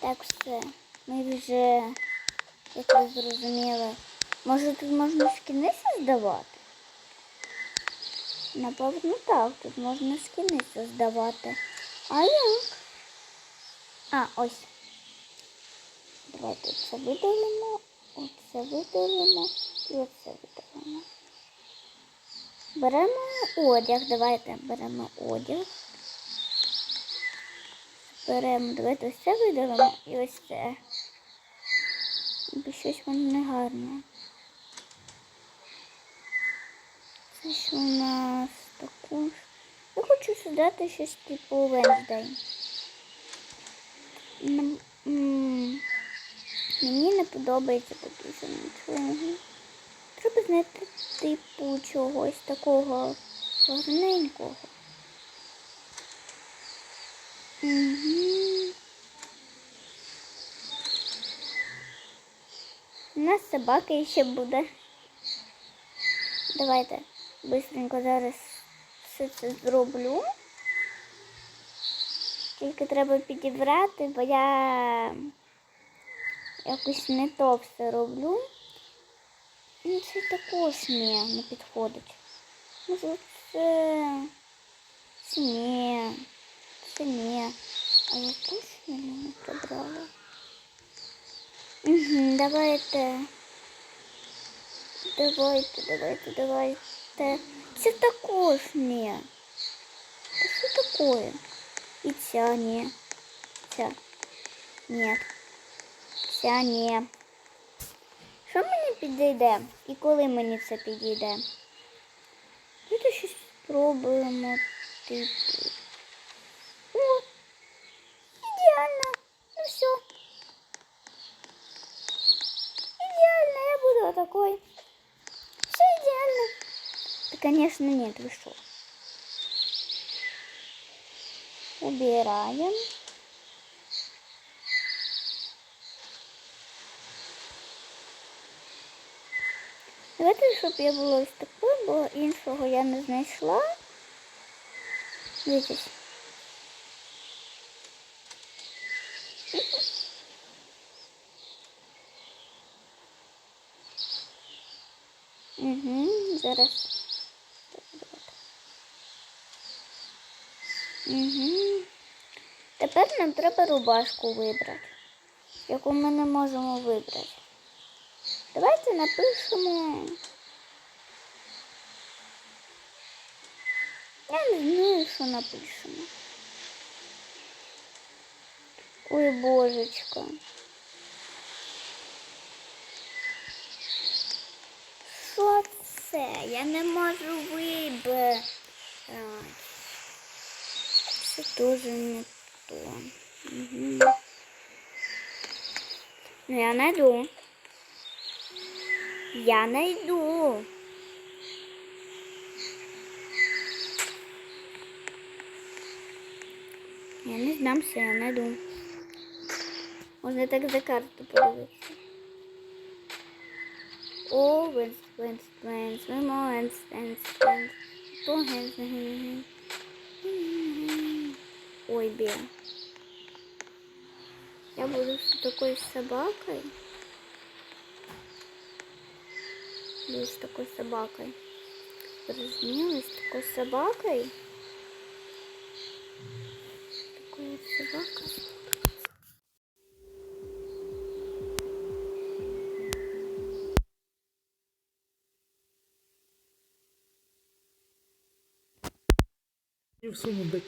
Так, все. Ми вже, як ви зрозуміли, може тут можна скини создавати? Напевно, так, тут можна скини создавати. А як? А, ось. Давайте це видалимо, оце видалимо і оце видалимо. Беремо одяг, давайте беремо одяг. Беремо, давайте ось це видалимо і ось це. Бо щось воно не гарне. Це ж у нас також. Я хочу создати щось типу Венздей. Мені не подобається поки що нічого. Треба знайти типу чогось такого гарненького. У нас собака ще буде. Давайте быстренько зараз все це зроблю. Тільки треба підібрати, бо я якось не то все роблю. Ну, це також не, не підходить. Може, це, це ні, це ні. А я точно не прибрала. Угу, давайте. Давайте, давайте, давайте. Це також не. Та що такое? І ця не. Ця. Нет. Ця не. Що мені підійде? І коли мені це підійде? Давайте щось спробуємо, типу. Такой. Все идеально. Да, конечно, нет, вы что? Убираем. Давайте, щоб я була ось такою, бо я не знайшла. Дивіться. Угу, зараз. Угу. Тепер нам треба рубашку вибрати, яку ми не можемо вибрати. Давайте напишемо. Я не знаю, що напишемо. Ой, божечка. Що це? Я не можу вибрати. Це теж не то. Ну, я найду. Я найду. Я не здамся, я найду. Можна так за карту подивитися. О, Венс, Вемо, Венс, Венс, Венс. То Венс, Венс. Ой, бе. Я буду с такой собакой. Буду с такой собакой. Размилась с такой собакой. Такая вот І всунув до